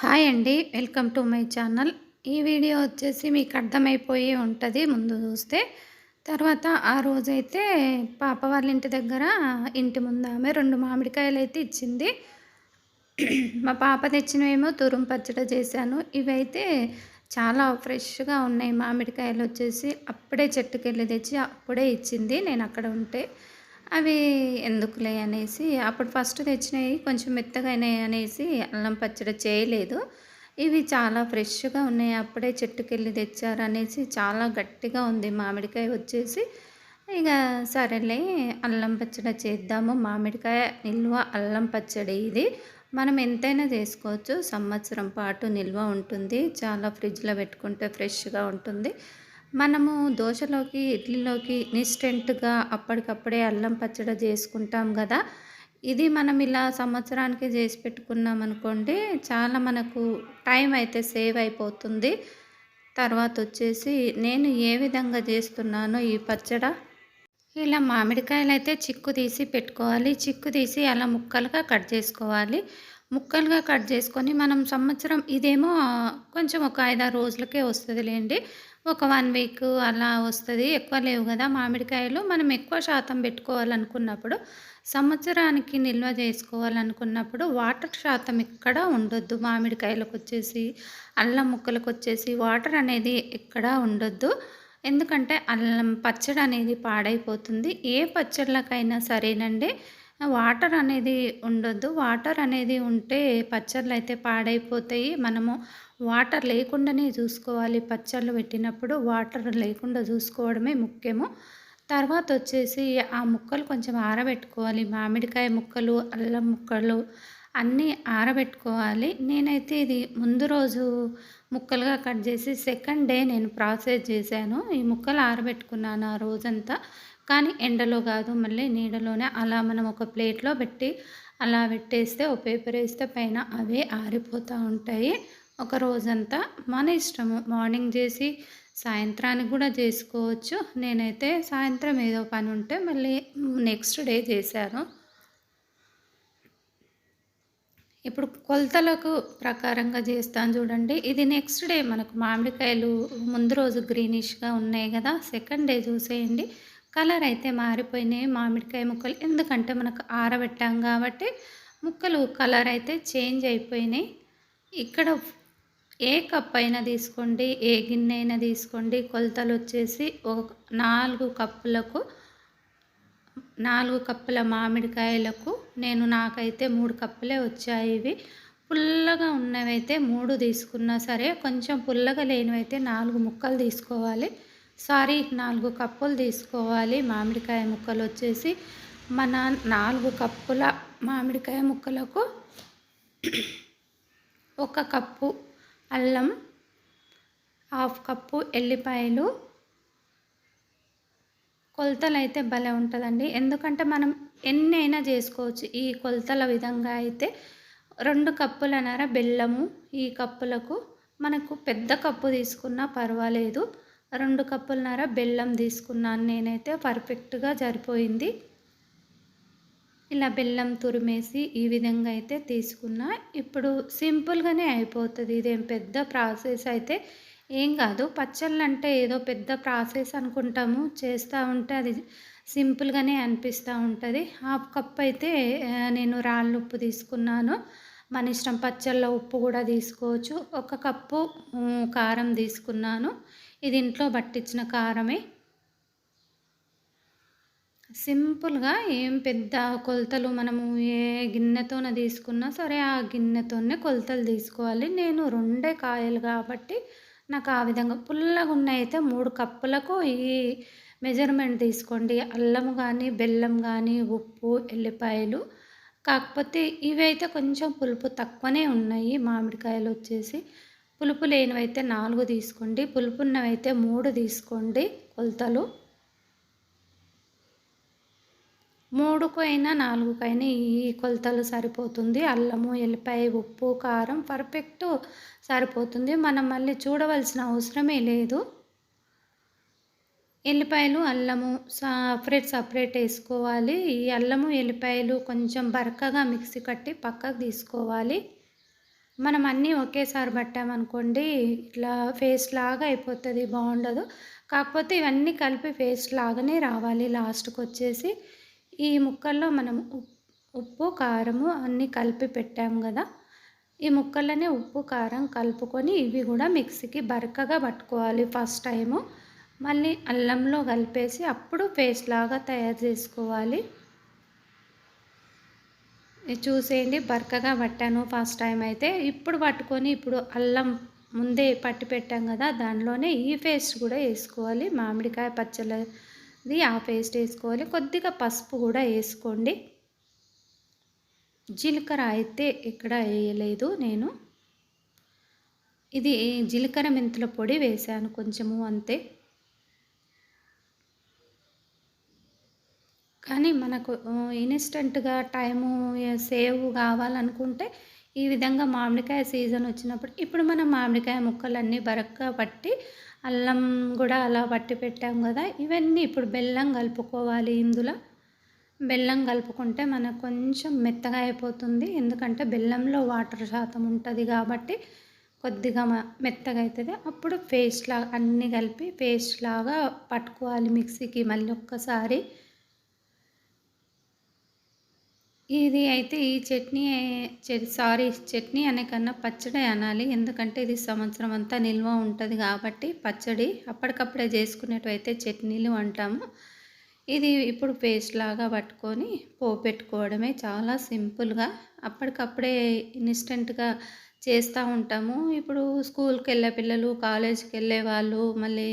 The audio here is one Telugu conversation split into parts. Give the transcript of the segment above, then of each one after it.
హాయ్ అండి వెల్కమ్ టు మై ఛానల్. ఈ వీడియో వచ్చేసి మీకు అర్థమైపోయి ఉంటుంది ముందు చూస్తే. తర్వాత ఆ రోజైతే పాప వాళ్ళ ఇంటి దగ్గర ఇంటి ముందు ఆమె రెండు మామిడికాయలు అయితే ఇచ్చింది. మా పాప తెచ్చినవేమో తురుం పచ్చడి చేశాను. ఇవైతే చాలా ఫ్రెష్గా ఉన్నాయి మామిడికాయలు వచ్చేసి. అప్పుడే చెట్టుకెళ్ళి తెచ్చి అప్పుడే ఇచ్చింది. నేను అక్కడ ఉంటే అవి ఎందుకులే అనేసి అప్పుడు ఫస్ట్ తెచ్చినవి కొంచెం మెత్తగా అయినాయి అనేసి అల్లం పచ్చడి చేయలేదు. ఇవి చాలా ఫ్రెష్గా ఉన్నాయి అప్పుడే చెట్టుకెళ్ళి తెచ్చారు అనేసి చాలా గట్టిగా ఉంది మామిడికాయ వచ్చేసి. ఇక సరేలే అల్లం పచ్చడి చేద్దాము. మామిడికాయ నిల్వ అల్లం పచ్చడి ఇది. మనం ఎంతైనా చేసుకోవచ్చు. సంవత్సరం పాటు నిల్వ ఉంటుంది. చాలా ఫ్రిడ్జ్లో పెట్టుకుంటే ఫ్రెష్గా ఉంటుంది. మనము దోశలోకి ఇడ్లీలోకి ఇన్స్టెంట్గా అప్పటికప్పుడే అల్లం పచ్చడి చేసుకుంటాం కదా. ఇది మనం ఇలా సంవత్సరానికి చేసి పెట్టుకున్నాం అనుకోండి చాలా మనకు టైం అయితే సేవ్ అయిపోతుంది. తర్వాత వచ్చేసి నేను ఏ విధంగా చేస్తున్నానో ఈ పచ్చడ. ఇలా మామిడికాయలు అయితే చిక్కు తీసి పెట్టుకోవాలి. చిక్కు తీసి అలా ముక్కలుగా కట్ చేసుకోవాలి. ముక్కలుగా కట్ చేసుకొని మనం సంవత్సరం ఇదేమో కొంచెం ఒక ఐదారు రోజులకే వస్తుంది లేండి ఒక వన్ వీక్ అలా వస్తుంది. ఎక్కువ లేవు కదా మామిడికాయలు. మనం ఎక్కువ శాతం పెట్టుకోవాలనుకున్నప్పుడు సంవత్సరానికి నిల్వ చేసుకోవాలనుకున్నప్పుడు వాటర్ శాతం ఇక్కడ ఉండొద్దు. మామిడికాయలకు వచ్చేసి అల్లం ముక్కలకు వచ్చేసి వాటర్ అనేది ఎక్కడ ఉండొద్దు. ఎందుకంటే అల్లం పచ్చడి అనేది పాడైపోతుంది. ఏ పచ్చళ్ళకైనా సరేనండి. వాటర్ అనేది ఉండొద్దు. వాటర్ అనేది ఉంటే పచ్చళ్ళు అయితే పాడైపోతాయి. మనము వాటర్ లేకుండానే చూసుకోవాలి. పచ్చళ్ళు పెట్టినప్పుడు వాటర్ లేకుండా చూసుకోవడమే ముఖ్యము. తర్వాత వచ్చేసి ఆ ముక్కలు కొంచెం ఆరబెట్టుకోవాలి. మామిడికాయ ముక్కలు అల్లం ముక్కలు అన్నీ ఆరబెట్టుకోవాలి. నేనైతే ఇది ముందు రోజు ముక్కలుగా కట్ చేసి సెకండ్ డే నేను ప్రాసెస్ చేశాను. ఈ ముక్కలు ఆరబెట్టుకున్నాను ఆ రోజంతా. కానీ ఎండలో కాదు మళ్ళీ నీడలోనే అలా మనం ఒక ప్లేట్లో పెట్టి అలా పెట్టేస్తే ఒక పేపర్ వేస్తే పైన అవే ఆరిపోతూ ఉంటాయి. ఒక రోజంతా మన ఇష్టము. మార్నింగ్ చేసి సాయంత్రానికి కూడా చేసుకోవచ్చు. నేనైతే సాయంత్రం ఏదో పని ఉంటే మళ్ళీ నెక్స్ట్ డే చేశాను. ఇప్పుడు కొలతలకు ప్రకారంగా చేస్తాను చూడండి. ఇది నెక్స్ట్ డే మనకు మామిడికాయలు ముందు రోజు గ్రీనిష్గా ఉన్నాయి కదా సెకండ్ డే చూసేయండి. కలర్ అయితే మారిపోయినాయి. మామిడికాయ ముక్కలు ఎందుకంటే మనకు ఆరబెట్టాం కాబట్టి ముక్కలు కలర్ అయితే చేంజ్ అయిపోయినాయి. ఇక్కడ ఏ కప్ అయినా తీసుకోండి ఏ గిన్నె అయినా తీసుకోండి. కొలతలు వచ్చేసి ఒక నాలుగు కప్పులకు నాలుగు కప్పుల మామిడికాయలకు నేను నాకైతే మూడు కప్పులే వచ్చాయి. ఇవి పుల్లగా ఉన్నవైతే మూడు తీసుకున్నా సరే కొంచెం పుల్లగా లేనివైతే నాలుగు ముక్కలు తీసుకోవాలి. సారీ నాలుగు కప్పులు తీసుకోవాలి. మామిడికాయ ముక్కలు వచ్చేసి మన నాలుగు కప్పుల మామిడికాయ ముక్కలకు ఒక కప్పు అల్లం హాఫ్ కప్పు ఎల్లిపాయలు. కొలతలు అయితే భలే ఉంటుందండి. ఎందుకంటే మనం ఎన్ని అయినా చేసుకోవచ్చు. ఈ కొలతల విధంగా అయితే రెండు కప్పులన్నర బెల్లము ఈ కప్పులకు. మనకు పెద్ద కప్పు తీసుకున్నా పర్వాలేదు. రెండు కప్పులన్నర బెల్లం తీసుకున్నాను. నేనైతే పర్ఫెక్ట్గా సరిపోయింది. ఇలా బెల్లం తురిమేసి ఈ విధంగా అయితే తీసుకున్నా. ఇప్పుడు సింపుల్గానే అయిపోతుంది. ఇదేం పెద్ద ప్రాసెస్ అయితే ఏం కాదు. పచ్చళ్ళు అంటే ఏదో పెద్ద ప్రాసెస్ అనుకుంటాము. చేస్తూ ఉంటే అది సింపుల్గానే అనిపిస్తూ ఉంటుంది. హాఫ్ కప్ అయితే నేను రాళ్ళు ఉప్పు తీసుకున్నాను. మన ఇష్టం పచ్చళ్ళ ఉప్పు కూడా తీసుకోవచ్చు. ఒక కప్పు కారం తీసుకున్నాను. ఇది ఇంట్లో పట్టించిన కారమే. సింపుల్గా ఏం పెద్ద కొలతలు మనము ఏ గిన్నెతోన తీసుకున్నా సరే ఆ గిన్నెతోనే కొలతలు తీసుకోవాలి. నేను రెండే కాయలు కాబట్టి నాకు ఆ విధంగా పుల్లగా ఉన్నాయితే మూడు కప్పులకు ఈ మెజర్మెంట్ తీసుకోండి. అల్లము కానీ బెల్లం కానీ ఉప్పు ఎల్లిపాయలు. కాకపోతే ఇవి అయితే కొంచెం పులుపు తక్కువనే ఉన్నాయి మామిడికాయలు వచ్చేసి. పులుపు లేనివైతే నాలుగు తీసుకోండి. పులుపు ఉన్నవైతే మూడు తీసుకోండి కొలతలు. మూడుకైనా నాలుగుకైనా ఈ కొలతలు సరిపోతుంది. అల్లము ఎల్లిపాయ ఉప్పు కారం పర్ఫెక్ట్ సరిపోతుంది. మనం మళ్ళీ చూడవలసిన అవసరమే లేదు. ఎల్లిపాయలు అల్లము సపరేట్ సపరేట్ వేసుకోవాలి. ఈ అల్లము ఎల్లిపాయలు కొంచెం బరకగా మిక్సీ కట్టి పక్కకు తీసుకోవాలి. మనం అన్నీ ఒకేసారి పట్టామనుకోండి ఇట్లా ఫేస్ లాగా అయిపోతుంది బాగుండదు. కాకపోతే ఇవన్నీ కలిపి ఫేస్ లాగానే రావాలి లాస్ట్కి వచ్చేసి ఈ ముక్కల్లో మనం ఉప్పు కారము అన్నీ కలిపి పెట్టాము కదా ఈ ముక్కలనే ఉప్పు కారం కలుపుకొని ఇవి కూడా మిక్సీకి బరకగా పట్టుకోవాలి ఫస్ట్ టైము. మళ్ళీ అల్లంలో కలిపేసి అప్పుడు పేస్ట్ లాగా తయారు చేసుకోవాలి. చూసేయండి. బరకగా పట్టాను ఫస్ట్ టైం అయితే. ఇప్పుడు పట్టుకొని ఇప్పుడు అల్లం ముందే పట్టి పెట్టాం కదా దానిలోనే ఈ పేస్ట్ కూడా వేసుకోవాలి. మామిడికాయ పచ్చళ్ళది ఆ పేస్ట్ వేసుకోవాలి. కొద్దిగా పసుపు కూడా వేసుకోండి. జీలకర్ర అయితే ఇక్కడ వేయలేదు నేను. ఇది జీలకర్ర మెంతుల పొడి వేసాను కొంచెము అంతే. కానీ మనకు ఇన్స్టెంట్గా టైము సేవ్ కావాలనుకుంటే ఈ విధంగా మామిడికాయ సీజన్ వచ్చినప్పుడు ఇప్పుడు మనం మామిడికాయ ముక్కలన్నీ బరక్గా పట్టి అల్లం కూడా అలా పట్టి పెట్టాం కదా ఇవన్నీ ఇప్పుడు బెల్లం కలుపుకోవాలి ఇందులో. బెల్లం కలుపుకుంటే మనకు కొంచెం మెత్తగా అయిపోతుంది ఎందుకంటే బెల్లంలో వాటర్ శాతం ఉంటుంది కాబట్టి కొద్దిగా మెత్తగా అవుతుంది అప్పుడు పేస్ట్ లాగా అన్నీ కలిపి పేస్ట్ లాగా పట్టుకోవాలి మిక్సీకి మళ్ళీ ఒక్కసారి. ఇది అయితే ఈ చట్నీ సారీ చట్నీ అనే కన్నా పచ్చడి అనాలి. ఎందుకంటే ఇది సంవత్సరం అంతా నిల్వ ఉంటుంది కాబట్టి పచ్చడి. అప్పటికప్పుడే చేసుకునేటైతే చట్నీలు అంటాము. ఇది ఇప్పుడు పేస్ట్ లాగా పట్టుకొని పోపెట్టుకోవడమే చాలా సింపుల్గా. అప్పటికప్పుడే ఇన్స్టెంట్గా చేస్తూ ఉంటాము. ఇప్పుడు స్కూల్కి వెళ్ళే పిల్లలు కాలేజీకి వెళ్ళే వాళ్ళు మళ్ళీ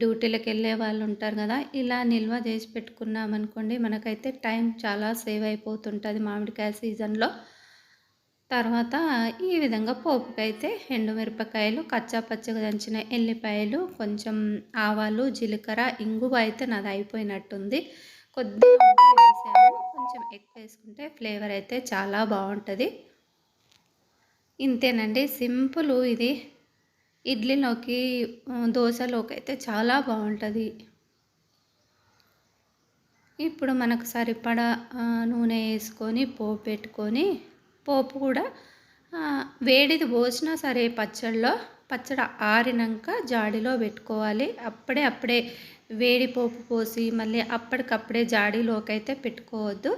డ్యూటీలకు వెళ్ళే వాళ్ళు ఉంటారు కదా ఇలా నిల్వ చేసి పెట్టుకున్నాం అనుకోండి మనకైతే టైం చాలా సేవ్ అయిపోతుంటుంది మామిడికాయ సీజన్లో. తర్వాత ఈ విధంగా పోపుకైతే ఎండుమిరపకాయలు కచ్చా పచ్చగా దంచిన ఎల్లిపాయలు కొంచెం ఆవాలు జీలకర్ర ఇంగువ అయితే నాది అయిపోయినట్టుంది. కొద్దిగా వేసాము కొంచెం ఎక్కువ వేసుకుంటే ఫ్లేవర్ అయితే చాలా బాగుంటుంది. ఇంతేనండి. సింపుల్ ఇది. ఇడ్లీలోకి దోశలోకి అయితే చాలా బాగుంటుంది. ఇప్పుడు మనకు సరిపడా నూనె వేసుకొని పోపు పెట్టుకొని పోపు కూడా వేడిది పోసినా సరే పచ్చడిలో పచ్చడి ఆరినాక జాడిలో పెట్టుకోవాలి. అప్పుడే అప్పుడే వేడి పోపు పోసి మళ్ళీ అప్పటికప్పుడే జాడీలోకి అయితే పెట్టుకోవద్దు.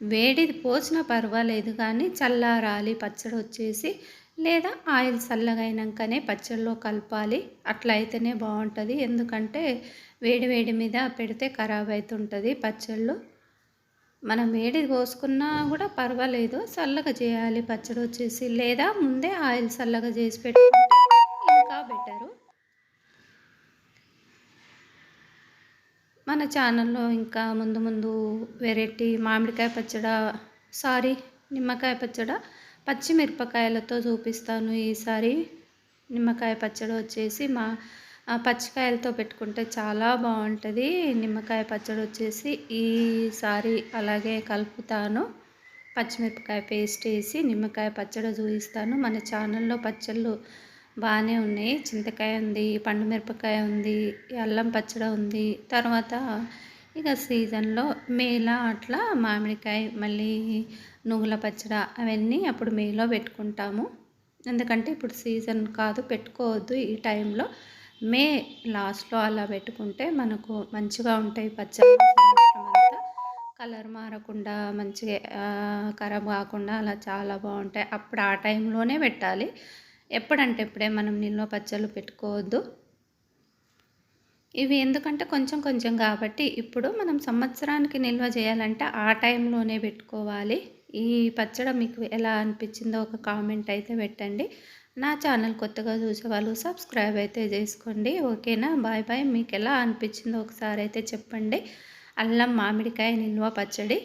వేడిది పోసినా పర్వాలేదు కానీ చల్లారాలి పచ్చడి వచ్చేసి లేదా ఆయిల్ చల్లగైనాకనే పచ్చడిలో కలపాలి. అట్లా అయితేనే బాగుంటుంది. ఎందుకంటే వేడి వేడి మీద పెడితే ఖరాబ్ అవుతుంటుంది పచ్చళ్ళు. మనం వేడిది పోసుకున్నా కూడా పర్వాలేదు. చల్లగా చేయాలి పచ్చడి వచ్చేసి లేదా ముందే ఆయిల్ చల్లగా చేసి పెట్టుకుంటే ఇంకా బెటరు. మన ఛానల్లో ఇంకా ముందు ముందు వెరైటీ మామిడికాయ పచ్చడ సారీ నిమ్మకాయ పచ్చడ పచ్చిమిరపకాయలతో చూపిస్తాను. ఈసారి నిమ్మకాయ పచ్చడి వచ్చేసి మా పచ్చికాయలతో పెట్టుకుంటే చాలా బాగుంటుంది. నిమ్మకాయ పచ్చడి వచ్చేసి ఈసారి అలాగే కలుపుతాను. పచ్చిమిరపకాయ పేస్ట్ వేసి నిమ్మకాయ పచ్చడి చూపిస్తాను. మన ఛానల్లో పచ్చళ్ళు బాగానే ఉన్నాయి చింతకాయ ఉంది పండు మిరపకాయ ఉంది అల్లం పచ్చడి ఉంది. తర్వాత ఇక సీజన్లో మేలా అట్లా మామిడికాయ మళ్ళీ నువ్వుల పచ్చడి అవన్నీ అప్పుడు మేలో పెట్టుకుంటాము. ఎందుకంటే ఇప్పుడు సీజన్ కాదు పెట్టుకోవద్దు ఈ టైంలో. మే లాస్ట్లో అలా పెట్టుకుంటే మనకు మంచిగా ఉంటాయి పచ్చడి అంతా. కలర్ మారకుండా మంచిగా ఖరాబ్ కాకుండా అలా చాలా బాగుంటాయి. అప్పుడు ఆ టైంలోనే పెట్టాలి. ఎప్పుడంటే ఎప్పుడే మనం నిల్వ పచ్చళ్ళు పెట్టుకోవద్దు. ఇవి ఎందుకంటే కొంచెం కొంచెం కాబట్టి ఇప్పుడు మనం సంవత్సరానికి నిల్వ చేయాలంటే ఆ టైంలోనే పెట్టుకోవాలి. ఈ పచ్చడి మీకు ఎలా అనిపించిందో ఒక కామెంట్ అయితే పెట్టండి. నా ఛానల్ కొత్తగా చూసే వాళ్ళు సబ్స్క్రైబ్ అయితే చేసుకోండి. ఓకేనా? Bye bye. మీకు ఎలా అనిపించిందో ఒకసారి అయితే చెప్పండి. అల్లం మామిడికాయ నిల్వ పచ్చడి.